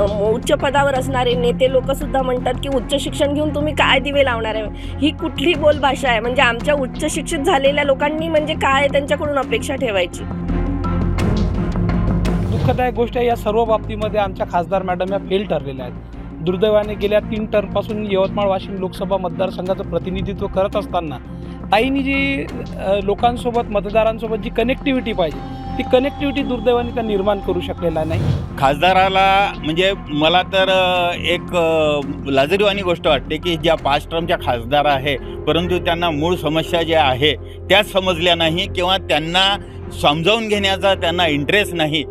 उच्च पदावर असणारे नेते लोकसुद्धा म्हणतात की उच्च शिक्षण घेऊन तुम्ही काय दिवे लावणार आहे? ही कुठली बोलभाषा आहे? म्हणजे आमच्या उच्च शिक्षित झालेल्या लोकांनी म्हणजे काय त्यांच्याकडून अपेक्षा ठेवायची? दुःखदायक गोष्ट आहे या सर्व बाबतीमध्ये आमच्या खासदार मॅडम या फेल ठरलेल्या आहेत. दुर्दैवाने गेल्या तीन टर्मपासून यवतमाळ वाशिम लोकसभा मतदारसंघाचं प्रतिनिधित्व करत असताना ताईंनी जी लोकांसोबत मतदारांसोबत जी कनेक्टिव्हिटी पाहिजे ती कनेक्टिव्हिटी दुर्दैवाने त्या निर्माण करू शकलेला नाही. खासदाराला म्हणजे मला तर एक लाजरीवाणी गोष्ट वाटते की ज्या पाच टर्मच्या खासदार आहे परंतु त्यांना मूळ समस्या ज्या आहे त्याच समजल्या नाही किंवा त्यांना समजावून घेण्याचा त्यांना इंटरेस्ट नाही.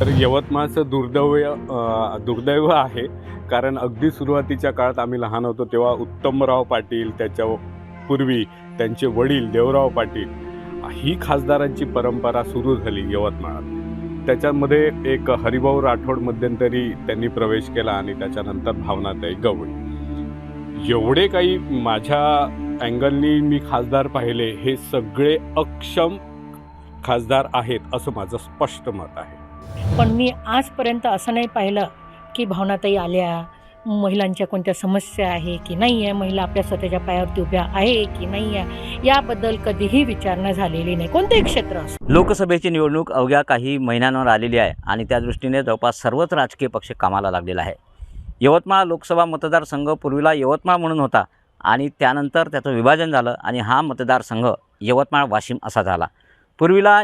तर यवतमाळचं दुर्दैव दुर्दैव आहे. कारण अगदी सुरुवातीच्या काळात आम्ही लहान होतो तेव्हा उत्तमराव पाटील त्याच्या पूर्वी त्यांचे वडील देवराव पाटील ही खासदारांची परंपरा सुरू झाली यवतमाळात. त्याच्यामध्ये एक हरिभाऊ राठोड मध्यंतरी त्यांनी प्रवेश केला आणि त्याच्यानंतर भावनाताई गवळी. एवढे काही माझ्या अँगलनी मी खासदार पाहिले हे सगळे अक्षम खासदार आहेत असं माझं स्पष्ट मत आहे. पण मी आजपर्यंत असं नाही पाहिलं की भावनाताई आल्या महिलांच्या कोणत्या समस्या आहे की नाही आहे महिला आपल्या स्वतःच्या पायावरती उभ्या आहे की नाही आहे याबद्दल कधीही विचारणा झालेली नाही. कोणतंही क्षेत्र असो. लोकसभेची निवडणूक अवघ्या काही महिन्यांवर आलेली आहे आणि त्या दृष्टीने जवळपास सर्वच राजकीय पक्ष कामाला लागलेला आहे यवतमाळ लोकसभा मतदारसंघ पूर्वीला यवतमाळ म्हणून होता आणि त्यानंतर त्याचं विभाजन झालं आणि हा मतदारसंघ यवतमाळ वाशिम असा झाला. पूर्वीला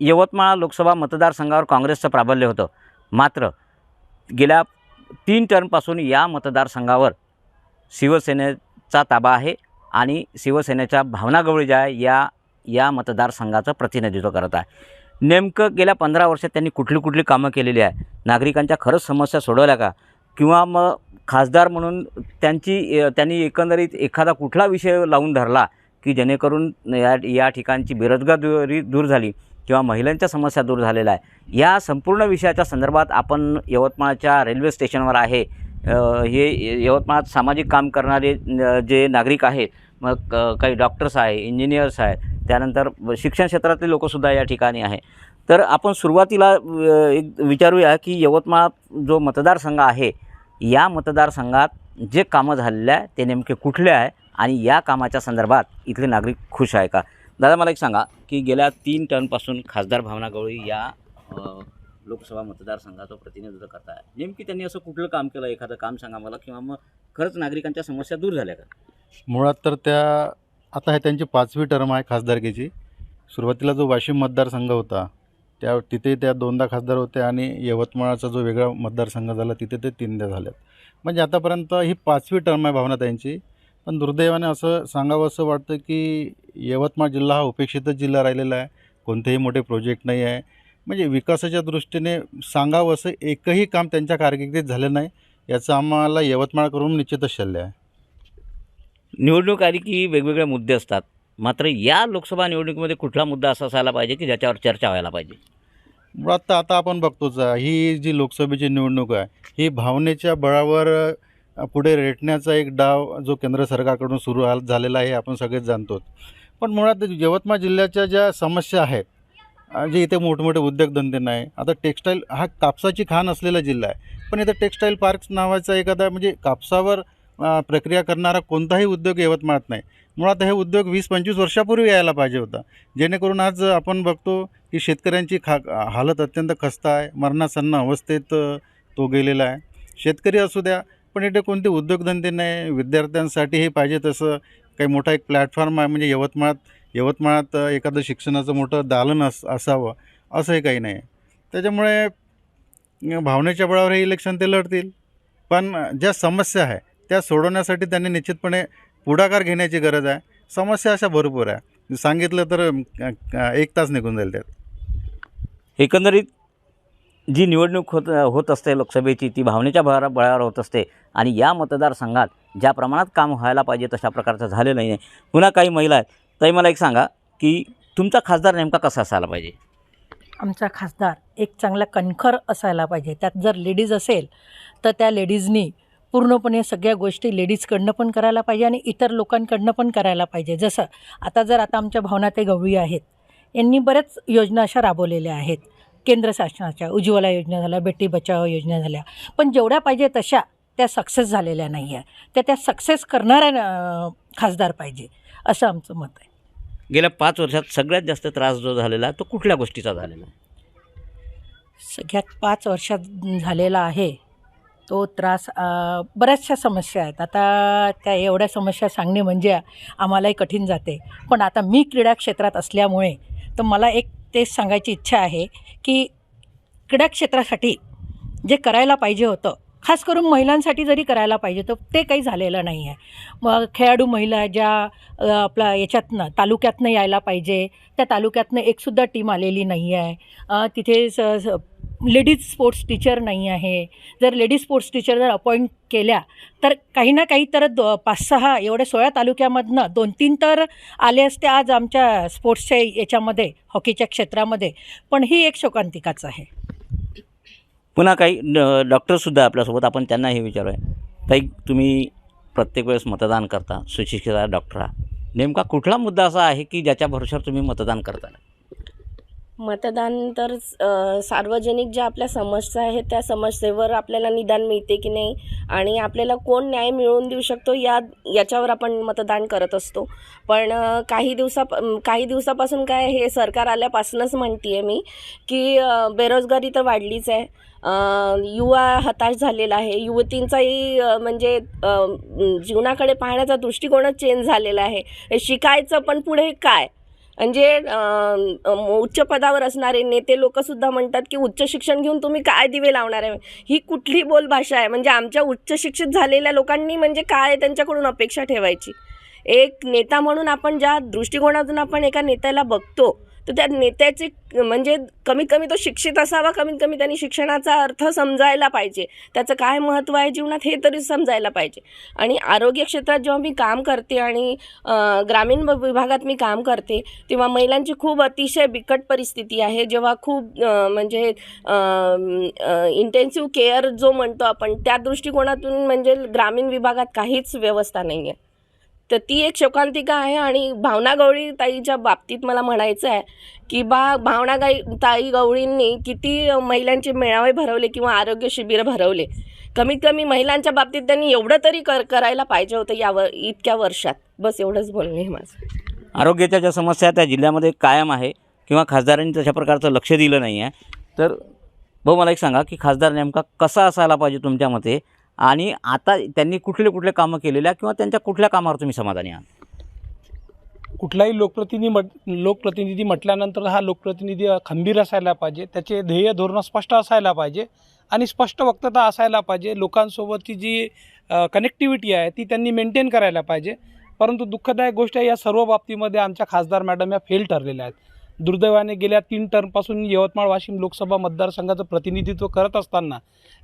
यवतमाळ लोकसभा मतदारसंघावर काँग्रेसचं प्राबल्य होतं. मात्र गेल्या तीन टर्मपासून या मतदारसंघावर शिवसेनेचा ताबा आहे आणि शिवसेनेच्या भावना गवळी ज्या आहे या या मतदारसंघाचं प्रतिनिधित्व करत आहे. नेमकं गेल्या पंधरा वर्षात त्यांनी कुठली कुठली कामं केलेली आहे? नागरिकांच्या खरंच समस्या सोडवल्या का? किंवा मग खासदार म्हणून त्यांची त्यांनी एकंदरीत एखादा कुठला विषय लावून धरला की जेणेकरून या या ठिकाणची बेरोजगारी दूर झाली? किंवा महिलांच्या समस्या दूर झालेल्या आहे. या संपूर्ण विषयाच्या संदर्भात आपण यवतमाळच्या रेल्वे स्टेशनवर आहे. हे यवतमाळात सामाजिक काम करणारे जे नागरिक आहेत मग काही डॉक्टर्स आहे इंजिनियर्स आहेत त्यानंतर शिक्षण क्षेत्रातले लोकसुद्धा या ठिकाणी आहे तर आपण सुरुवातीला एक विचारूया की यवतमाळ जो मतदारसंघ आहे या मतदारसंघात जे कामं झालेले आहे ते नेमके कुठले आहे? आणि या कामाच्या संदर्भात इथले नागरिक खुश आहे का? दादा मला एक सांगा की गेल्या तीन टर्नपासून खासदार भावना गवळी या लोकसभा मतदारसंघाचं प्रतिनिधित्व करत आहे नेमकी त्यांनी असं कुठलं काम केलं? एखादं काम सांगा मला किंवा मग खरंच नागरिकांच्या समस्या दूर झाल्या का? मुळात तर त्या आता हे त्यांची पाचवी टर्म आहे खासदारकीची. सुरुवातीला जो वाशिम मतदारसंघ होता त्या तिथे त्या दोनदा खासदार होते आणि यवतमाळचा जो वेगळा मतदारसंघ झाला तिथे ते तीनदा झाल्यात म्हणजे आतापर्यंत ही पाचवी टर्म आहे भावना त्यांची. पण दुर्दैवाने असं सांगावं असं वाटतं की यवतमाळ जिल्हा हा उपेक्षितच जिल्हा राहिलेला आहे. कोणतेही मोठे प्रोजेक्ट नाही आहे. म्हणजे विकासाच्या दृष्टीने सांगावं असं एकही काम त्यांच्या कारकिर्दीत झालं नाही याचं आम्हाला यवतमाळ करून निश्चितच शल्य आहे. निवडणूक आली की वेगवेगळे मुद्दे असतात. मात्र या लोकसभा निवडणुकीमध्ये कुठला मुद्दा असा असायला पाहिजे की ज्याच्यावर चर्चा व्हायला पाहिजे? मुळात आता आपण बघतोच ही जी लोकसभेची निवडणूक आहे ही भावनेच्या बळावर पुढे रेटण्याचा एक डाव जो केंद्र सरकारकडून सुरू झालेला आहे आपण सगळेच जाणतो. पण मुळात यवतमाळ जिल्ह्याच्या ज्या समस्या आहेत जे इथे मोठमोठे उद्योगधंदे नाही आता टेक्स्टाईल हा कापसाची खाण असलेला जिल्हा आहे. पण इथं टेक्स्टाईल पार्क्स नावाचा एखादा म्हणजे कापसावर प्रक्रिया करणारा कोणताही उद्योग यवतमाळात नाही. मुळात हे उद्योग वीस पंचवीस वर्षापूर्वी यायला पाहिजे होता. जेणेकरून आज आपण बघतो की शेतकऱ्यांची खा हालत अत्यंत खस्ता आहे मरणासन्न अवस्थेत तो गेलेला आहे. शेतकरी असू द्या पण इथे कोणते उद्योगधंदे नाही विद्यार्थ्यांसाठी हे पाहिजे तसं काही मोठा एक प्लॅटफॉर्म आहे म्हणजे यवतमाळात यवतमाळात एखादं शिक्षणाचं मोठं दालन अस असावं असंही काही नाही. त्याच्यामुळे भावनेच्या बळावर हे इलेक्शन ते लढतील. पण ज्या समस्या आहे त्या सोडवण्यासाठी त्यांनी निश्चितपणे पुढाकार घेण्याची गरज आहे. समस्या अशा भरपूर आहे. सांगितलं तर एक तास निघून जाईल त्यात. एकंदरीत जी निवडणूक होत होत असते लोकसभेची ती भावनेच्या बळा बळावर होत असते. आणि या मतदारसंघात ज्या प्रमाणात काम व्हायला पाहिजे तशा प्रकारचं झालं नाही. आहे पुन्हा काही महिला आहेत. ताई मला एक सांगा की तुमचा खासदार नेमका कसा असायला पाहिजे? आमचा खासदार एक चांगला कणखर असायला पाहिजे. त्यात जर लेडीज असेल तर त्या लेडीजनी पूर्णपणे सगळ्या गोष्टी लेडीजकडनं पण करायला पाहिजे आणि इतर लोकांकडनं पण करायला पाहिजे. जसं आता जर आता आमच्या भावना ते गवळी आहेत. यांनी बऱ्याच योजना अशा राबवलेल्या आहेत. केंद्र शासनाच्या उज्ज्वला योजना झाल्या बेटी बचाव योजना झाल्या. पण जेवढ्या पाहिजे तशा त्या सक्सेस झालेल्या नाही आहे त्या त्या सक्सेस करणाऱ्या खासदार पाहिजे असं आमचं मत आहे. गेल्या पाच वर्षात सगळ्यात जास्त त्रास जो झालेला तो कुठल्या गोष्टीचा झालेला? सगळ्यात पाच वर्षात झालेला आहे तो त्रास बऱ्याचशा समस्या आहेत. आता त्या एवढ्या समस्या सांगणे म्हणजे आम्हालाही कठीण जाते. पण आता मी क्रीडा क्षेत्रात असल्यामुळे तर मला एक तेच सांगायची इच्छा आहे की क्रीडा क्षेत्रासाठी जे करायला पाहिजे होतं खास करून महिलांसाठी जरी करायला पाहिजे तर ते काही झालेलं नाही आहे. मग खेळाडू महिला ज्या आपला याच्यातनं तालुक्यातनं यायला पाहिजे त्या तालुक्यातनं एकसुद्धा टीम आलेली नाही आहे. तिथे स स- लेडीज स्पोर्ट्स टीचर नाही आहे. जर लेडीज स्पोर्ट्स टीचर जर अपॉइंट केल्या तर काही ना काही तर दो पाच सहा एवढ्या सोळा तालुक्यामधनं दोन तीन तर आले असते आज आमच्या स्पोर्ट्सच्या याच्यामध्ये हॉकीच्या क्षेत्रामध्ये. पण ही एक शोकांतिकाच आहे. पुन्हा काही ड- डॉक्टरसुद्धा आपल्यासोबत आपण त्यांना हे विचारूया. ताई तुम्ही प्रत्येक वेळेस मतदान करता सुशिक्षित डॉक्टर नेमका कुठला मुद्दा असा आहे की ज्याच्या भरोशावर तुम्ही मतदान करता मतदान तर सार्वजनिक ज्या आपल्या समस्या आहेत त्या समस्येवर आपल्याला निदान मिळते की नाही? आणि आपल्याला कोण न्याय मिळवून देऊ शकतो या याच्यावर आपण मतदान करत असतो. पण काही दिवसा काही दिवसापासून काय हे सरकार आल्यापासूनच म्हणते आहे मी की बेरोजगारी तर वाढलीच आहे. युवा हताश झालेला आहे. युवतींचाही म्हणजे जीवनाकडे पाहण्याचा दृष्टिकोनच चेंज झालेला आहे. हे शिकायचं पण पुढे काय? म्हणजे अं, उच्च पदावर असणारे नेते लोकसुद्धा म्हणतात की उच्च शिक्षण घेऊन तुम्ही काय दिवे लावणार आहे? ही कुठली बोलभाषा आहे? म्हणजे आमच्या उच्च शिक्षित झालेल्या लोकांनी म्हणजे काय त्यांच्याकडून अपेक्षा ठेवायची? एक नेता म्हणून आपण ज्या दृष्टिकोनातून आपण एका नेत्याला बघतो तर त्या नेत्याची म्हणजे कमीत कमी तो शिक्षित असावा कमीत कमी त्यांनी शिक्षणाचा अर्थ समजायला पाहिजे. त्याचं काय महत्त्व आहे जीवनात हे तरी समजायला पाहिजे. आणि आरोग्य क्षेत्रात जेव्हा मी काम करते आणि ग्रामीण विभागात मी काम करते तेव्हा महिलांची खूप अतिशय बिकट परिस्थिती आहे. जेव्हा खूप म्हणजे इंटेन्सिव्ह केअर जो म्हणतो आपण त्या दृष्टिकोनातून म्हणजे ग्रामीण विभागात काहीच व्यवस्था नाही आहे तर ती एक शोकांतिका आहे आणि भावना गवळी ताईच्या बाबतीत मला म्हणायचं आहे की बा भावना गाई ताई गवळींनी किती महिलांचे मेळावे भरवले किंवा आरोग्य शिबिरं भरवले. कमीत कमी महिलांच्या बाबतीत त्यांनी एवढं तरी कर करायला पाहिजे होतं या व इतक्या वर्षात. बस एवढंच बोलणे आहे माझं. आरोग्याच्या ज्या समस्या त्या जिल्ह्यामध्ये कायम आहे किंवा खासदारांनी तशा प्रकारचं लक्ष दिलं नाही आहे. तर भाऊ मला एक सांगा की खासदार नेमका कसा असायला पाहिजे तुमच्या मते? आणि आता त्यांनी कुठले कुठले कामं केलेल्या किंवा त्यांच्या कुठल्या कामावर तुम्ही समाधानी आहात? कुठलाही लोकप्रतिनिधी म्हट लोकप्रतिनिधी म्हटल्यानंतर हा लोकप्रतिनिधी खंबीर असायला पाहिजे. त्याचे ध्येय धोरणं स्पष्ट असायला पाहिजे आणि स्पष्ट वक्तता असायला पाहिजे. लोकांसोबतची जी कनेक्टिव्हिटी आहे ती त्यांनी मेंटेन करायला पाहिजे. परंतु दुःखदायक गोष्ट आहे या सर्व बाबतीमध्ये आमच्या खासदार मॅडम या फेल ठरलेल्या आहेत. दुर्दैवाने गेल्या तीन टर्मपासून यवतमाळ वाशिम लोकसभा मतदारसंघाचं प्रतिनिधित्व करत असताना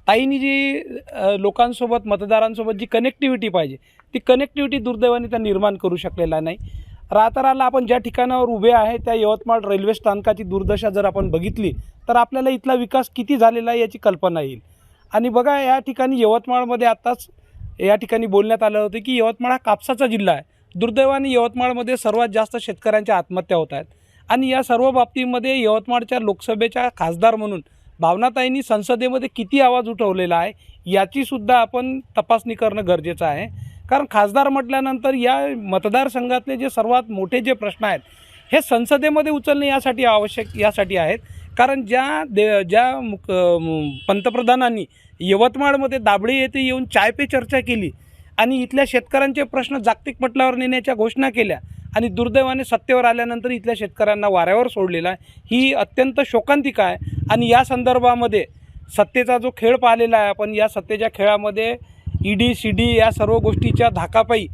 ताईंनी जी लोकांसोबत मतदारांसोबत जी कनेक्टिव्हिटी पाहिजे ती कनेक्टिव्हिटी दुर्दैवाने त्या निर्माण करू शकलेला नाही. राताराला आपण ज्या ठिकाणावर उभे आहे त्या यवतमाळ रेल्वे स्थानकाची दुर्दशा जर आपण बघितली तर आपल्याला इथला विकास किती झालेला आहे याची कल्पना येईल. आणि बघा या ठिकाणी यवतमाळमध्ये आत्ताच या ठिकाणी बोलण्यात आलं होतं की यवतमाळ हा कापसाचा जिल्हा आहे. दुर्दैवाने यवतमाळमध्ये सर्वात जास्त शेतकऱ्यांच्या आत्महत्या होत आहेत. आणि या सर्व बाबतीमध्ये यवतमाळच्या लोकसभेच्या खासदार म्हणून भावनाताईंनी संसदेमध्ये किती आवाज उठवलेला आहे याचीसुद्धा आपण तपासणी करणं गरजेचं आहे. कारण खासदार म्हटल्यानंतर या मतदारसंघातले जे सर्वात मोठे जे प्रश्न आहेत हे संसदेमध्ये उचलणे यासाठी आवश्यक यासाठी आहेत. कारण ज्या दे ज्या मुक पंतप्रधानांनी यवतमाळमध्ये दाबळे येथे येऊन चाय पे चर्चा केली आणि इथल्या शेतकऱ्यांचे प्रश्न जागतिक पटलावर नेण्याच्या घोषणा केल्या आणि दुर्दैवाने सत्तेवर आल्यानंतर इथल्या शेतकऱ्यांना वाऱ्यावर सोडलेला आहे. ही अत्यंत शोकांतिका आहे. आणि या संदर्भामध्ये सत्तेचा जो खेळ पाहिलेला आहे आपण या सत्तेच्या खेळामध्ये ईडी सी डी या सर्व गोष्टीच्या धाकापायी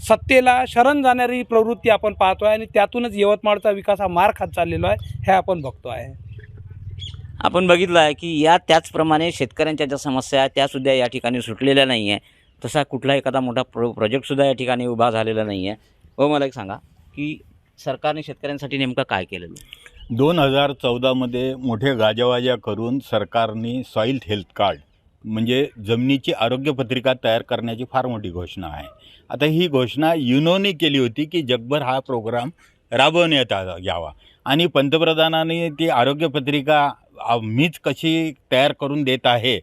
सत्तेला शरण जाणारी प्रवृत्ती आपण पाहतो आहे आणि त्यातूनच यवतमाळचा विकास हा मार खात चाललेला आहे हे आपण बघतो आहे आपण बघितलं आहे की या त्याचप्रमाणे शेतकऱ्यांच्या ज्या समस्या आहेत त्यासुद्धा या ठिकाणी सुटलेल्या नाही आहे तसा कुठला एखादा मोठा प्रो प्रोजेक्टसुद्धा या ठिकाणी उभा झालेला नाही आहे व मला एक सांगा की सरकारने शेतकऱ्यांसाठी नेमकं काय केलेलं आहे? दोन हजार चौदामध्ये मोठे गाजावाजा करून सरकारने सॉईल हेल्थ कार्ड म्हणजे जमिनीची आरोग्यपत्रिका तयार करण्याची फार मोठी घोषणा आहे. आता ही घोषणा युनोने केली होती की जगभर हा प्रोग्राम राबवण्यात आ- यावा. आणि पंतप्रधानांनी ती आरोग्यपत्रिका मीच कशी तयार करून देत आहे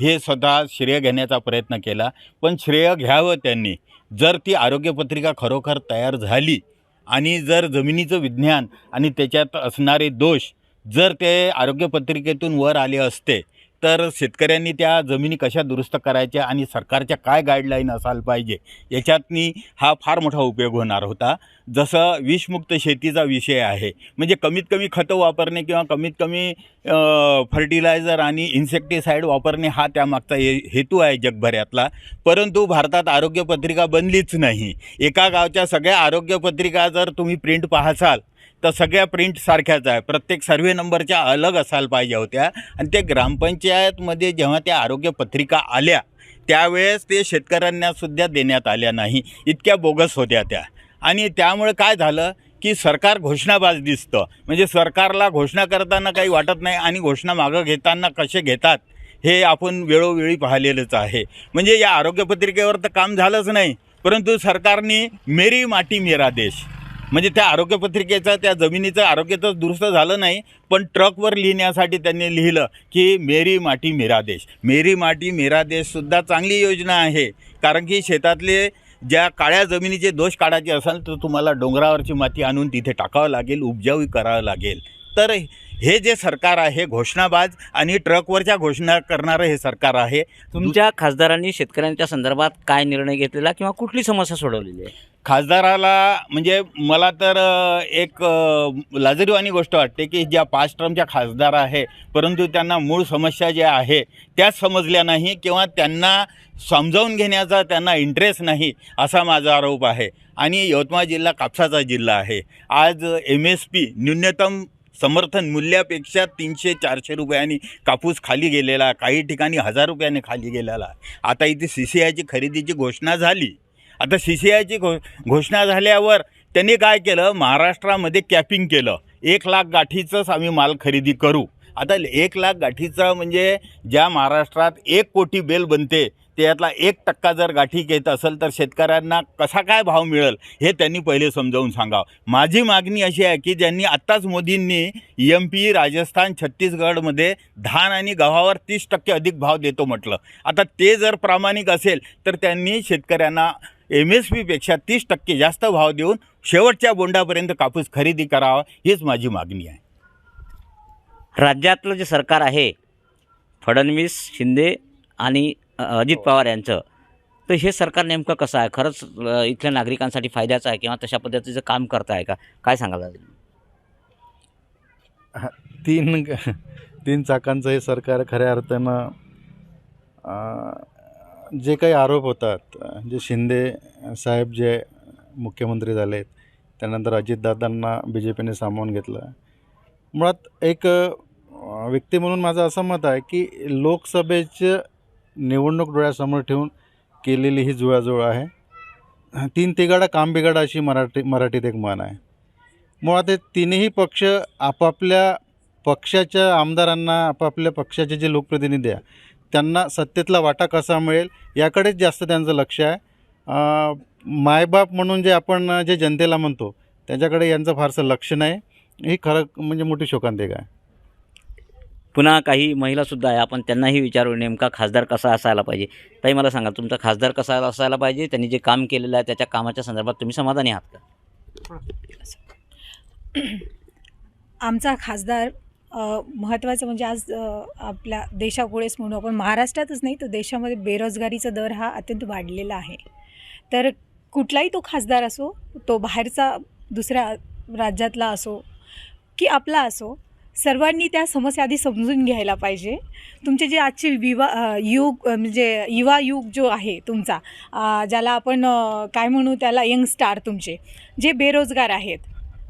हे स्वतः श्रेय घेण्याचा प्रयत्न केला. पण श्रेय घ्यावं त्यांनी. जर ती आरोग्यपत्रिका खरोखर तयार झाली आणि जर जमिनीचं विज्ञान आणि त्याच्यात असणारे दोष जर ते आरोग्यपत्रिकेतून वर आले असते तर शेतकऱ्यांनी त्या जमिनी कशा दुरुस्त करायच्या आणि सरकारच्या काय गाईडलाईन असायला पाहिजे याच्यातनी हा फार मोठा उपयोग होणार होता. जसं विषमुक्त शेतीचा विषय आहे म्हणजे कमीत कमी खतं वापरणे किंवा कमीत कमी फर्टिलायझर आणि इन्सेक्टिसाईड वापरणे हा त्यामागचा हे हेतू आहे जगभरातला. परंतु भारतात आरोग्यपत्रिका बनलीच नाही. एका गावच्या सगळ्या आरोग्यपत्रिका जर तुम्ही प्रिंट पाहसाल तर सगळ्या प्रिंट सारख्याच आहे. प्रत्येक सर्वे नंबरच्या अलग असायला पाहिजे होत्या. आणि ते ग्रामपंचायतमध्ये जेव्हा त्या आरोग्यपत्रिका आल्या त्यावेळेस ते शेतकऱ्यांनासुद्धा देण्यात आल्या नाही. इतक्या बोगस होत्या त्या. आणि त्यामुळे काय झालं की सरकार घोषणाबाज दिसतं. म्हणजे सरकारला घोषणा करताना काही वाटत नाही आणि घोषणा मागं घेताना कसे घेतात हे आपण वेळोवेळी पाहिलेलंच आहे. म्हणजे या आरोग्यपत्रिकेवर तर काम झालंच नाही. परंतु सरकारने मेरी माटी मेरा देश म्हणजे त्या आरोग्यपत्रिकेचा त्या जमिनीचं आरोग्य तर दुरुस्त झालं नाही पण ट्रकवर लिहिण्यासाठी त्यांनी लिहिलं की मेरी माटी मेरा देश. मेरी माटी मेरा देशसुद्धा चांगली योजना आहे. कारण की शेतातले ज्या काळ्या जमिनीचे दोष काढायचे असेल तर तुम्हाला डोंगरावरची माती आणून तिथे टाकावं लागेल उपजाऊ करावं लागेल. तर हे जे सरकार आहे घोषणाबाज आणि ट्रकवरच्या घोषणा करणारं हे सरकार आहे. तुमच्या खासदारांनी शेतकऱ्यांच्या संदर्भात काय निर्णय घेतलेला किंवा कुठली समस्या सोडवलेली आहे? खासदाराला म्हणजे मला तर एक लाजरीवाणी गोष्ट वाटते की ज्या पाच टर्मच्या खासदार आहे परंतु त्यांना मूळ समस्या ज्या आहे त्याच समजल्या नाही किंवा त्यांना समजावून घेण्याचा त्यांना इंटरेस्ट नाही असा माझा आरोप आहे आणि यवतमाळ जिल्हा कापसाचा जिल्हा आहे आज एम एस पी न्यूनतम समर्थन मूल्यापेक्षा तीनशे चारशे रुपयांनी कापूस खाली गेलेला काही ठिकाणी हजार रुपयाने खाली गेलेला आहे. आता इथे सी सी आयची खरेदीची घोषणा झाली आता सी सी आयची घो घोषणा झाल्यावर त्यांनी काय केलं? महाराष्ट्रामध्ये कॅपिंग केलं. एक लाख गाठीचंच आम्ही माल खरेदी करू. आता एक लाख गाठीचं म्हणजे ज्या महाराष्ट्रात एक कोटी बेल बनते त्यातला एक टक्का जर गाठी घेत असेल तर शेतकऱ्यांना कसा काय भाव मिळेल? हे त्यांनी पहिले समजावून सांगावं. माझी मागणी अशी आहे की ज्यांनी आत्ताच मोदींनी एम पी राजस्थान छत्तीसगडमध्ये धान आणि गव्हावर तीस टक्के अधिक भाव देतो म्हटलं. आता ते जर प्रामाणिक असेल तर त्यांनी शेतकऱ्यांना एम एस पीपेक्षा तीस टक्के जास्त भाव देऊन शेवटच्या बोंडापर्यंत कापूस खरेदी करावा हीच माझी मागणी आहे. राज्यातलं जे सरकार आहे फडणवीस शिंदे आणि अजित पवार यांचं तर हे सरकार नेमकं कसं आहे? खरंच इथल्या नागरिकांसाठी फायद्याचं आहे किंवा तशा पद्धतीचं काम करतं आहे का? काय सांगाल तीन तीन चाकांचं हे सरकार खऱ्या अर्थानं जे काही आरोप होतात जे शिंदे साहेब जे मुख्यमंत्री झालेत त्यानंतर अजितदादांना बी जे पीने सामावून घेतलं. मुळात एक व्यक्ती म्हणून माझं असं मत आहे की लोकसभेचं निवडणूक डोळ्यासमोर ठेवून केलेली ही जुळाजुळ आहे. तीन तिघाडा काम बिघाडा अशी मराठी मराठीत एक म्हण आहे. मुळात हे तिन्ही पक्ष आपापल्या पक्षाच्या आमदारांना आपापल्या पक्षाचे जे लोकप्रतिनिधी आहे त्यांना सत्तेतला वाटा कसा मिळेल याकडेच जास्त त्यांचं लक्ष आहे. अं, मायबाप म्हणून जे आपण जे जनतेला म्हणतो त्याच्याकडे यांचं फारसं लक्ष नाही. ही खरं म्हणजे मोठी शोकांतिका आहे. पुन्हा काही महिलासुद्धा आहे. आपण त्यांनाही विचारू नेमका खासदार कसा असायला पाहिजे. ताई मला सांगा तुमचा खासदार कसा असायला पाहिजे? त्यांनी जे काम केलेलं आहे त्याच्या कामाच्या संदर्भात तुम्ही समाधानी आहात का? आमचा खासदार महत्त्वाचं म्हणजे आज आपल्या देशापुढेच म्हणू आपण महाराष्ट्रातच नाही तर देशामध्ये बेरोजगारीचा दर हा अत्यंत वाढलेला आहे. तर कुठलाही तो खासदार असो तो बाहेरचा दुसऱ्या राज्यातला असो की आपला असो सर्वांनी त्या समस्या आधी समजून घ्यायला पाहिजे. तुमचे जे आजचे विवा युग म्हणजे युवा युग जो आहे तुमचा ज्याला आपण काय म्हणू त्याला यंग स्टार तुमचे जे बेरोजगार आहेत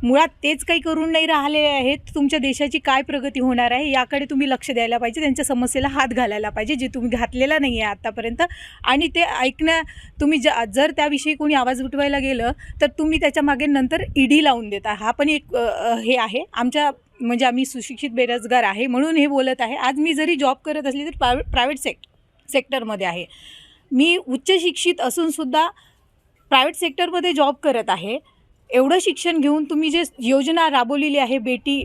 मुळात तेच काही करून नाही राहिले आहेत. तुमच्या देशाची काय प्रगती होणार आहे याकडे तुम्ही लक्ष द्यायला पाहिजे. त्यांच्या समस्येला हात घालायला पाहिजे जे तुम्ही घातलेला नाही आहे आत्तापर्यंत आणि ते ऐकण्या तुम्ही ज जर त्याविषयी कोणी आवाज उठवायला गेलं तर तुम्ही त्याच्यामागे नंतर ईडी लावून देता. हा पण एक हे आहे. आमच्या म्हणजे आम्ही सुशिक्षित बेरोजगार आहे म्हणून हे बोलत आहे. आज मी जरी जॉब करत असली तर प्राय प्रायव्हेट सेक सेक्टरमध्ये आहे. मी उच्च शिक्षित असूनसुद्धा प्रायव्हेट सेक्टरमध्ये जॉब करत आहे. एवढं शिक्षण घेऊन तुम्ही जे योजना राबवलेली आहे बेटी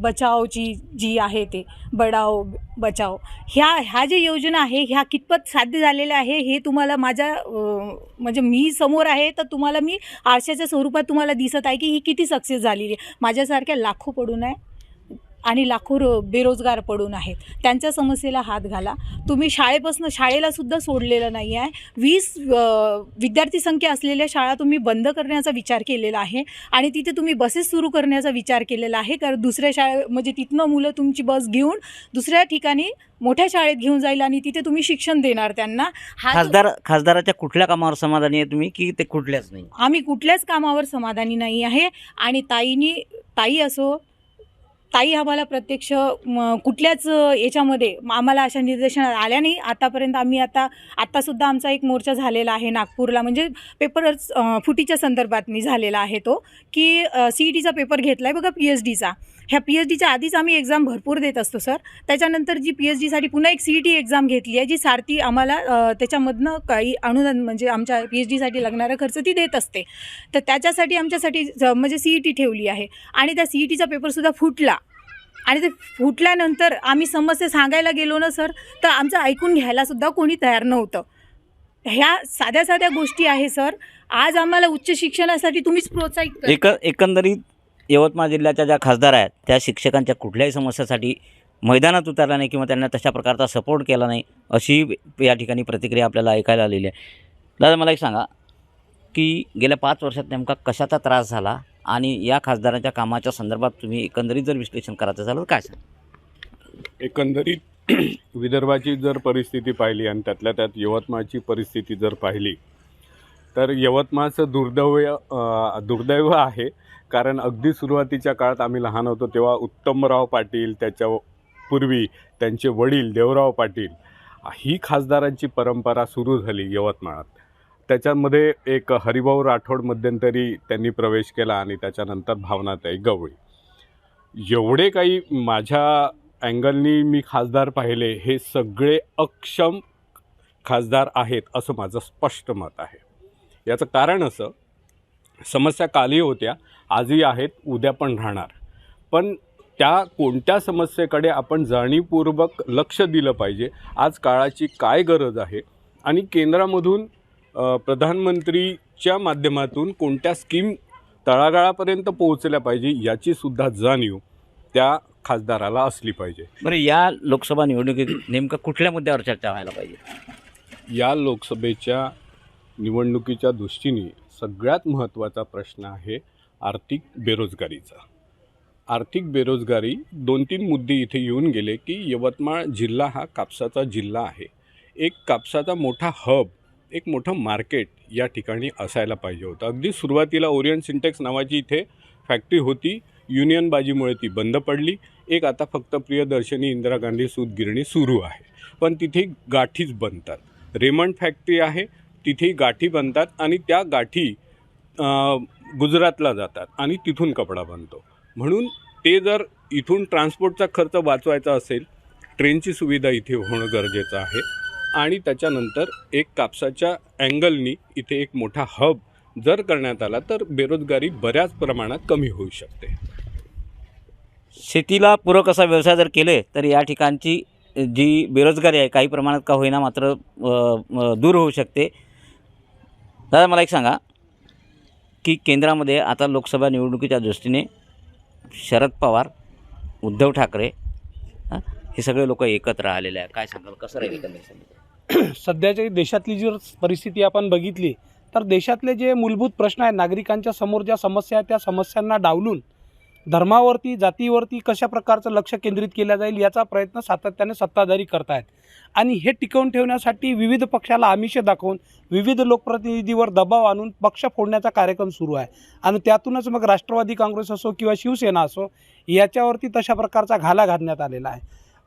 बचावची जी आहे ते बडाओ बचाव ह्या ह्या ज्या योजना आहे ह्या कितपत साध्य झालेल्या आहे हे तुम्हाला माझ्या म्हणजे मी समोर आहे तर तुम्हाला मी आरशाच्या स्वरूपात तुम्हाला दिसत आहे की ही किती सक्सेस झालेली आहे. माझ्यासारख्या लाखो पडून आहे. आणि लाखो रो बेरोजगार पडून आहेत. त्यांच्या समस्येला हात घाला. तुम्ही शाळेपासून शाळेला सुद्धा सोडलेलं नाही आहे वीस विद्यार्थी संख्या असलेल्या शाळा तुम्ही बंद करण्याचा विचार केलेला आहे आणि तिथे तुम्ही बसेस सुरू करण्याचा विचार केलेला आहे. कारण दुसऱ्या शाळे म्हणजे तिथनं मुलं तुमची बस घेऊन दुसऱ्या ठिकाणी मोठ्या शाळेत घेऊन जाईल आणि तिथे तुम्ही शिक्षण देणार त्यांना. हा खासदार खासदाराच्या कुठल्या कामावर समाधानी आहे तुम्ही? की ते कुठल्याच नाही? आम्ही कुठल्याच कामावर समाधानी नाही आहे. आणि ताईनी ताई असो ताई आम्हाला प्रत्यक्ष कुठल्याच याच्यामध्ये आम्हाला अशा निर्देशनात आल्या नाही. आतापर्यंत आम्ही आता आत्तासुद्धा आमचा एक मोर्चा झालेला आहे नागपूरला. म्हणजे पेपर फुटीच्या संदर्भात मी झालेला आहे तो की सी ई टीचा पेपर घेतला आहे बघा पी एच डीचा. ह्या पी एच डीच्या आधीच आम्ही एक्झाम भरपूर देत असतो सर. त्याच्यानंतर जी पी एच डीसाठी पुन्हा एक सी ई टी एक्झाम घेतली आहे जी सारथी आम्हाला त्याच्यामधनं काही अनुदान म्हणजे आमच्या पी एच डीसाठी लागणारा खर्च ती देत असते. तर त्याच्यासाठी आमच्यासाठी ज- म्हणजे सी ई टी ठेवली आहे. आणि त्या सी ई टीचा पेपरसुद्धा फुटला. आणि ते फुटल्यानंतर आम्ही समस्या सांगायला गेलो ना सर तर आमचं ऐकून घ्यायलासुद्धा कोणी तयार नव्हतं. ह्या साध्या साध्या गोष्टी आहे सर. आज आम्हाला उच्च शिक्षणासाठी तुम्हीच प्रोत्साहित एक एकंदरीत यवतमाळ जिल्ह्याच्या ज्या खासदार आहेत त्या शिक्षकांच्या कुठल्याही समस्यासाठी मैदानात उतरला नाही किंवा त्यांना तशा प्रकारचा सपोर्ट केला नाही अशी या ठिकाणी प्रतिक्रिया आपल्याला ऐकायला आलेली आहे. दादा मला एक सांगा की गेल्या पाच वर्षात नेमका कशाचा त्रास झाला? आणि या खासदारांच्या कामाच्या संदर्भात तुम्ही एकंदरीत जर विश्लेषण करायचं झालं तर काय सर एकंदरीत विदर्भाची जर परिस्थिती पाहिली आणि त्यातल्या त्यात यवतमाळची परिस्थिती जर पाहिली तर यवतमाळचं दुर्दैव दुर्दैव आहे. कारण अगदी सुरुवातीच्या काळात आम्ही लहान होतो तेव्हा उत्तमराव पाटील त्याच्या पूर्वी त्यांचे वडील देवराव पाटील ही खासदारांची परंपरा सुरू झाली यवतमाळात. त्याच्यामध्ये एक हरिभाऊ राठोड मध्यंतरी त्यांनी प्रवेश केला आणि त्याच्यानंतर भावनाताई गवळी. एवढे काही माझ्या अँगलनी मी खासदार पाहिले हे सगळे अक्षम खासदार आहेत असं माझं स्पष्ट मत आहे. याचं कारण असं समस्या कालही होत्या आजही आहेत उद्या पण राहणार. पण त्या कोणत्या समस्येकडे आपण जाणीवपूर्वक लक्ष दिलं पाहिजे आज काळाची काय गरज आहे? आणि केंद्रामधून प्रधानमंत्रीच्या माध्यमातून कोणत्या स्कीम तळागाळापर्यंत पोहोचल्या पाहिजे याची सुद्धा जाणीव त्या खासदाराला असली पाहिजे. बरं या लोकसभा निवडणुकीत नेमकं कुठल्या मुद्द्यावर चर्चा व्हायला पाहिजे? या लोकसभेच्या निवडणुकीच्या दृष्टीने सगळ्यात महत्त्वाचा प्रश्न आहे आर्थिक बेरोजगारीचा. आर्थिक बेरोजगारी दोन तीन मुद्दे इथे येऊन गेले की यवतमाळ जिल्हा हा कापसाचा जिल्हा आहे. एक कापसाचा मोठा हब एक मोठं मार्केट या ठिकाणी असायला पाहिजे होतं. अगदी सुरुवातीला ओरियन सिंटेक्स नावाची इथे फॅक्टरी होती. युनियनबाजीमुळे ती बंद पडली. एक आता फक्त प्रियदर्शनी इंदिरा गांधी सूत गिरणी सुरू आहे. पण तिथे गाठीच बनतात. रेमंड फॅक्टरी आहे. तिथे गाठी बनतात आणि त्या गाठी गुजरातला जातात आणि तिथून कपडा बनतो. म्हणून ते जर इथून ट्रान्सपोर्टचा खर्च वाचवायचा असेल ट्रेनची सुविधा इथे होणं गरजेचं आहे. आणि त्याच्यानंतर एक कापसाच्या अँगलनी इथे एक मोठा हब जर करण्यात आला तर बेरोजगारी बऱ्याच प्रमाणात कमी होऊ शकते. शेतीला पूरक असा व्यवसाय जर केले तर या ठिकाणची जी बेरोजगारी आहे काही प्रमाणात का होईना मात्र दूर होऊ शकते. दादा मला एक सांगा की केंद्रामध्ये आता लोकसभा निवडणुकीच्या दृष्टीने शरद पवार उद्धव ठाकरे हे सगळे लोक एकत्र आलेले आहे काय सांगाल? कसं राहील सध्याच्या सध्याची देशातली जर परिस्थिती आपण बघितली तर देशातले जे मूलभूत प्रश्न आहेत नागरिकांच्या समोर ज्या समस्या आहेत त्या समस्यांना डावलून धर्मावरती जातीवरती कशा प्रकारचं लक्ष केंद्रित केलं जाईल याचा प्रयत्न सातत्याने सत्ताधारी करतायत. आणि हे टिकवून ठेवण्यासाठी विविध पक्षाला आमिष दाखवून विविध लोकप्रतिनिधीवर दबाव आणून पक्ष फोडण्याचा कार्यक्रम सुरू आहे. आणि त्यातूनच मग राष्ट्रवादी काँग्रेस असो किंवा शिवसेना असो याच्यावरती तशा प्रकारचा घाला घालण्यात आलेला आहे.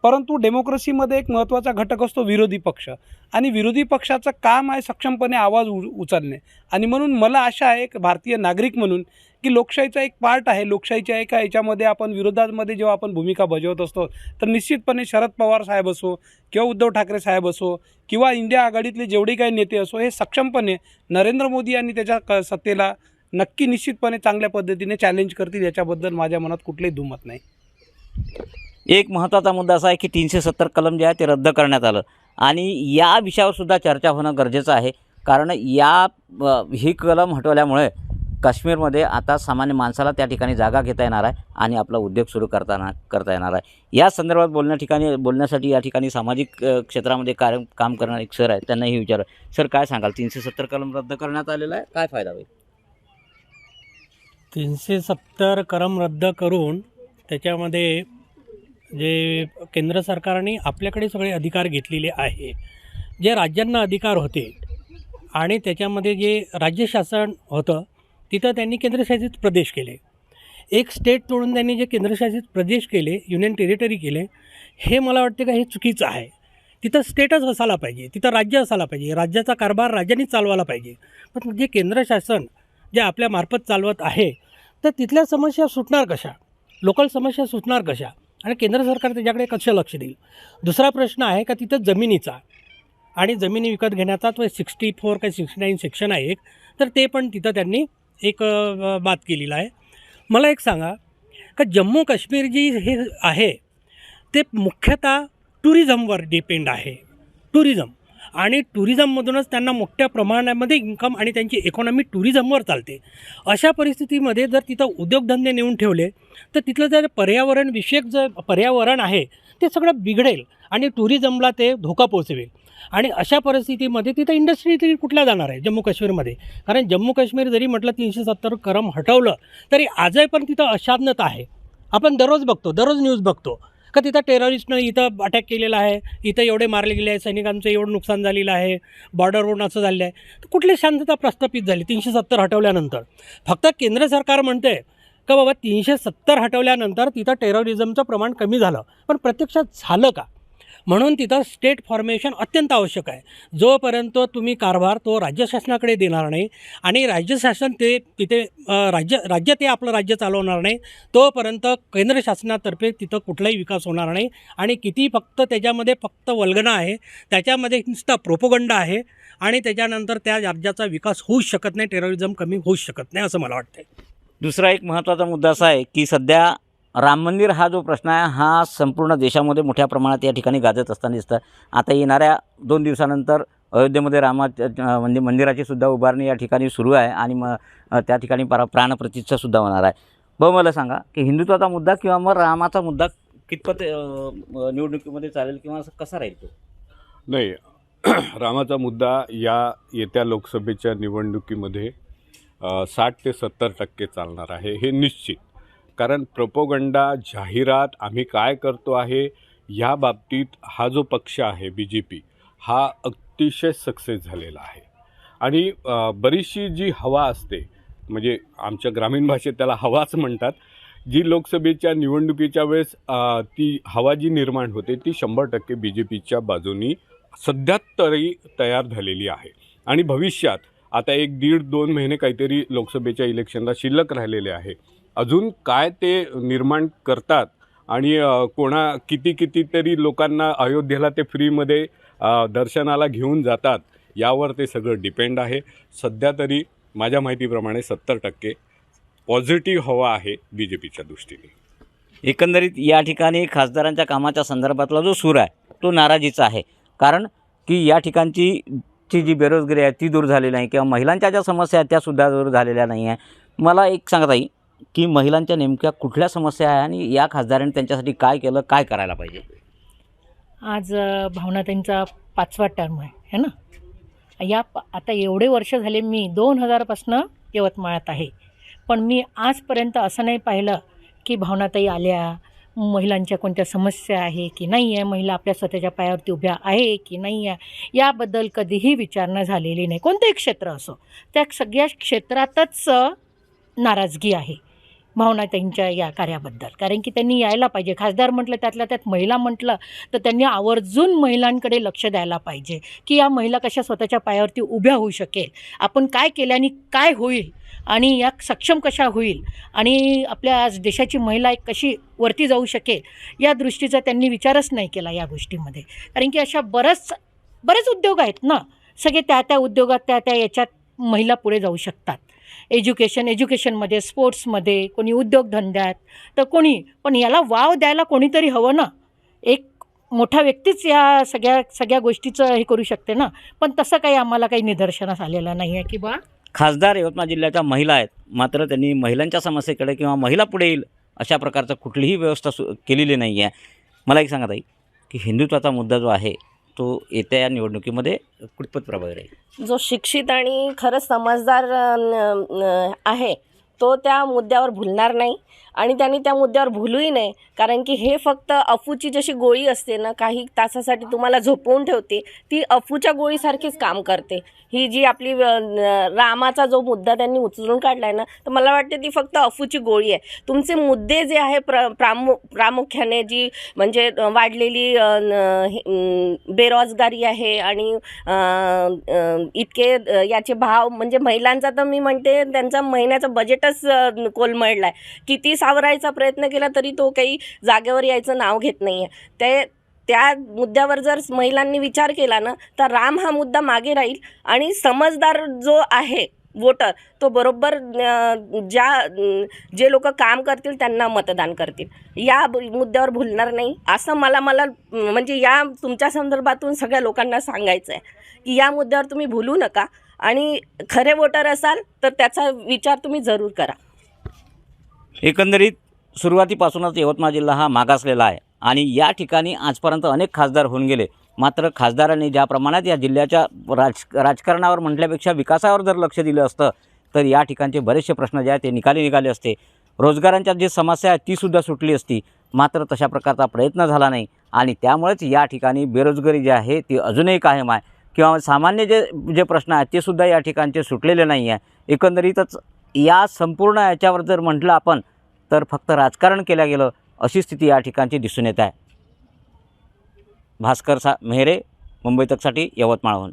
परंतु डेमोक्रेसीमध्ये एक महत्त्वाचा घटक असतो विरोधी पक्ष. आणि विरोधी पक्षाचं काम आहे सक्षमपणे आवाज उ उचलणे. आणि म्हणून मला आशा आहे एक भारतीय नागरिक म्हणून की लोकशाहीचा एक पार्ट आहे. लोकशाहीच्या एका याच्यामध्ये आपण विरोधामध्ये जेव्हा आपण भूमिका बजावत असतो तर निश्चितपणे शरद पवार साहेब असो किंवा उद्धव ठाकरे साहेब असो किंवा इंडिया आघाडीतले जेवढे काही नेते असो हे सक्षमपणे नरेंद्र मोदी यांनी त्याच्या क सत्तेला नक्की निश्चितपणे चांगल्या पद्धतीने चॅलेंज करतील याच्याबद्दल माझ्या मनात कुठलंही दुमत नाही. एक महत्त्वाचा मुद्दा असा आहे की तीनशे सत्तर कलम जे आहे ते रद्द करण्यात आलं. आणि या विषयावरसुद्धा चर्चा होणं गरजेचं आहे. कारण या ही कलम हटवल्यामुळे काश्मीरमध्ये आता सामान्य माणसाला त्या ठिकाणी जागा घेता येणार आहे आणि आपला उद्योग सुरू करताना करता येणार आहे. या संदर्भात बोलण्या ठिकाणी बोलण्यासाठी या ठिकाणी सामाजिक क्षेत्रामध्ये कार्य काम करणारे एक सर आहेत त्यांनाही विचार सर काय सांगाल? तीनशे सत्तर कलम रद्द करण्यात आलेला आहे? काय फायदा होईल? तीनशे सत्तर कलम रद्द करून त्याच्यामध्ये जे केंद्र सरकारने आपल्याकडे सगळे अधिकार घेतलेले आहे. जे राज्यांना अधिकार होते आणि त्याच्यामध्ये जे राज्य शासन होतं तिथं त्यांनी केंद्रशासित प्रदेश केले. एक स्टेट तोडून त्यांनी जे केंद्रशासित प्रदेश केले युनियन टेरिटरी केले हे मला वाटते का हे चुकीचं आहे. तिथं स्टेटच असायला पाहिजे तिथं राज्य असायला पाहिजे राज्याचा कारभार राज्यांनीच चालवायला पाहिजे. पण जे केंद्र शासन जे आपल्या मार्फत चालवत आहे तर तिथल्या समस्या सुटणार कशा? लोकल समस्या सुटणार कशा? आणि केंद्र सरकार त्याच्याकडे कसं लक्ष देईल. दुसरा प्रश्न आहे का तिथं जमिनीचा? आणि जमिनी विकत घेण्याचा तो सिक्स्टी फोर काय सिक्स्टी नाईन सेक्शन आहे एक तर ते पण तिथं त्यांनी एक बात केलेलं आहे. मला एक सांगा का जम्मू काश्मीर जी हे आहे ते मुख्यतः टुरिझमवर डिपेंड आहे. टुरिझम आणि टुरिझममधूनच त्यांना मोठ्या प्रमाणामध्ये इन्कम आणि त्यांची इकॉनॉमी टुरिझमवर चालते. अशा परिस्थितीमध्ये जर तिथं उद्योगधंदे नेऊन ठेवले तर तिथलं जर पर्यावरणविषयक जे पर्यावरण आहे ते सगळं बिघडेल आणि टुरिझमला ते धोका पोचवेल आणि अशा परिस्थितीमध्ये तिथं इंडस्ट्री तरी कुठल्या जाणार आहे जम्मू काश्मीरमध्ये कारण जम्मू काश्मीर जरी म्हटलं तीनशे सत्तर करम हटवलं तरी आजही पण तिथं अशांतता आहे. आपण दररोज बघतो दररोज न्यूज बघतो. का तिथं टेररिस्टनं इथं अटॅक केलेला आहे इथं एवढे मारले गेले आहे सैनिकांचं एवढं नुकसान झालेलं आहे बॉर्डरवरून असं झालेलं आहे. तर कुठली शांतता प्रस्थापित झाली तीनशे सत्तर हटवल्यानंतर? फक्त केंद्र सरकार म्हणते का बाबा तीनशे सत्तर हटवल्यानंतर तिथं टेररिझमचं प्रमाण कमी झालं. पण प्रत्यक्षात झालं का? म्हणून तिथं स्टेट फॉर्मेशन अत्यंत आवश्यक आहे. जोपर्यंत तुम्ही कारभार तो राज्य शासनाकडे देणार नाही आणि राज्य शासन ते तिथे राज्य राज्य ते आपलं राज्य चालवणार नाही तोपर्यंत केंद्र शासनातर्फे तिथं कुठलाही विकास होणार नाही. आणि किती फक्त त्याच्यामध्ये फक्त वल्गना आहे त्याच्यामध्ये नुसता प्रोपोगंड आहे आणि त्याच्यानंतर त्या राज्याचा विकास होऊच शकत नाही टेररिझम कमी होऊ शकत नाही असं मला वाटतं दुसरा एक महत्त्वाचा मुद्दा असा आहे की सध्या राम मंदिर हा जो प्रश्न आहे हा संपूर्ण देशामध्ये मोठ्या प्रमाणात या ठिकाणी गाजत असताना दिसतं आता येणाऱ्या दोन दिवसानंतर अयोध्येमध्ये रामा म्हणजे मंदिराची सुद्धा उभारणी या ठिकाणी सुरू आहे आणि मग त्या ठिकाणी परा प्राणप्रतिष्ठा सुद्धा होणार आहे. ब मला सांगा की हिंदुत्वाचा मुद्दा किंवा मग रामाचा मुद्दा कितपत निवडणुकीमध्ये चालेल किंवा असं कसा राहील तो? नाही रामाचा मुद्दा या येत्या लोकसभेच्या निवडणुकीमध्ये साठ ते सत्तर टक्के चालणार आहे हे निश्चित. कारण प्रपोगंडा जाहिरात आम्ही काय करतो आहे या बाबतीत हा जो पक्ष आहे बी जे पी हा अतिशय सक्सेस झालेला आहे. आणि बरीचशी जी हवा असते म्हणजे आमच्या ग्रामीण भाषेत त्याला हवाच म्हणतात जी लोकसभेच्या निवडणुकीच्या वेळेस ती हवा जी निर्माण होते ती शंभर टक्के बी जे पीच्या बाजूनी सध्या तरी तयार झालेली आहे. आणि भविष्यात आता एक दीड दोन महिने काहीतरी लोकसभेच्या इलेक्शनला शिल्लक राहिलेले आहे अजून काय ते निर्माण करतात आणि कोणा किती कितीतरी लोकांना अयोध्येला ते फ्रीमध्ये दर्शनाला घेऊन जातात यावर ते सगळं डिपेंड आहे. सध्या तरी माझ्या माहितीप्रमाणे सत्तर टक्के पॉझिटिव्ह हवा आहे बी जे पीच्या दृष्टीने. एकंदरीत या ठिकाणी खासदारांच्या कामाच्या संदर्भातला जो सूर आहे तो नाराजीचा आहे. कारण की या ठिकाणची ची जी बेरोजगारी आहे ती दूर झालेली नाही किंवा महिलांच्या ज्या समस्या आहेत त्यासुद्धा दूर झालेल्या नाही आहे मला एक सांगता येईल की महिलांच्या नेमक्या कुठल्या समस्या आहे आणि या खासदारांनी त्यांच्यासाठी काय केलं काय करायला पाहिजे? आज भावनाताईंचा पाचवा टर्म आहे है ना? या आता एवढे वर्ष झाले मी दोन हजारपासनं यवतमाळात आहे. पण मी आजपर्यंत असं नाही पाहिलं की भावनाताई आल्या महिलांच्या कोणत्या समस्या आहे की नाही आहे महिला आपल्या स्वतःच्या पायावरती उभ्या आहे की नाही आहे याबद्दल कधीही विचारणा झालेली नाही. कोणतंही क्षेत्र असो त्या सगळ्या क्षेत्रातच नाराजगी आहे. भावनाताईंच्या या कार्याबद्दल. कारण की त्यांनी यायला पाहिजे. खासदार म्हटलं त्यातल्या त्यात महिला म्हटलं तर त्यांनी आवर्जून महिलांकडे लक्ष द्यायला पाहिजे की या महिला कशा स्वतःच्या पायावरती उभ्या होऊ शकेल. आपण काय केल्याने काय होईल? आणि या सक्षम कशा होईल? आणि आपल्या आज देशाची महिला एक कशी वरती जाऊ शकेल? या दृष्टीचा त्यांनी विचारच नाही केला या गोष्टीमध्ये. कारण की अशा बरंच बरेच उद्योग आहेत ना? सगळे त्या त्या उद्योगात त्या त्या याच्यात महिला पुढे जाऊ शकतात. एज्युकेशन एज्युकेशनमध्ये स्पोर्ट्समध्ये कोणी उद्योगधंद्यात तर कोणी पण याला वाव द्यायला कोणीतरी हवं ना. एक मोठा व्यक्तीच या सगळ्या सगळ्या गोष्टीचं हे करू शकते ना. पण तसं काही आम्हाला काही निदर्शनास आलेलं नाही आहे की बा. खासदार यवतमाळ जिल्ह्याच्या महिला आहेत. मात्र त्यांनी महिलांच्या समस्येकडे किंवा महिला पुढे येईल अशा प्रकारचं कुठलीही व्यवस्था सु केलेली नाही आहे मला एक सांगा ताई की हिंदुत्वाचा मुद्दा जो आहे तो येत्या या निवडणुकीमध्ये कुठपत प्रभावी राहील? जो शिक्षित आणि खरंच समजदार आहे तो त्या मुद्द्यावर भुलणार नाही. आणि त्यांनी त्या मुद्द्यावर भूलूही नाही कारण की हे फक्त अफूची जशी गोळी असते ना काही तासासाठी तुम्हाला झोपवून ठेवते ती अफूच्या गोळीसारखीच काम करते. ही जी आपली रामाचा जो मुद्दा त्यांनी उचलून काढला आहे ना तर मला वाटते ती फक्त अफूची गोळी आहे. तुमचे मुद्दे जे आहे प्र प्रामु प्रामुख्याने जी म्हणजे वाढलेली न- हे, बेरोजगारी आहे आणि इतके याचे भाव म्हणजे महिलांचा तर मी म्हणते त्यांचा महिन्याचं बजेटच कोलमडला आहे किती सावरायचा प्रयत्न केला तरी तो काही जागेवर यायचं नाव घेत नाही आहे ते त्या मुद्द्यावर जर महिलांनी विचार केला ना तर राम हा मुद्दा मागे राहील आणि समजदार जो आहे वोटर तो बरोबर ज्या जे लोक काम करतील त्यांना मतदान करतील. या मुद्द्यावर भुलणार नाही. असं मला मला म्हणजे या तुमच्या संदर्भातून सगळ्या लोकांना सांगायचं आहे की या मुद्द्यावर तुम्ही भुलू नका आणि खरे वोटर असाल तर त्याचा विचार तुम्ही जरूर करा. एकंदरीत सुरुवातीपासूनच यवतमाळ जिल्हा हा मागासलेला आहे. आणि या ठिकाणी आजपर्यंत अनेक खासदार होऊन गेले. मात्र खासदारांनी ज्या प्रमाणात या जिल्ह्याच्या राज राजकारणावर म्हटल्यापेक्षा विकासावर जर लक्ष दिलं असतं तर या ठिकाणचे बरेचसे प्रश्न जे आहेत ते निकाली निघाले असते. रोजगारांच्या जी समस्या आहे तीसुद्धा सुटली असती. मात्र तशा प्रकारचा प्रयत्न झाला नाही. आणि त्यामुळेच या ठिकाणी बेरोजगारी जी आहे ती अजूनही कायम आहे. किंवा सामान्य जे जे प्रश्न आहेत ते सुद्धा या ठिकाणचे सुटलेले नाही आहे. एकंदरीतच या संपूर्ण याच्यावर जर म्हटलं आपण तर फक्त राजकारण केलं गेलं अशी स्थिती या ठिकाणची दिसून येत आहे. भास्कर सा मेहरे मुंबई तकसाठी यवतमाळहून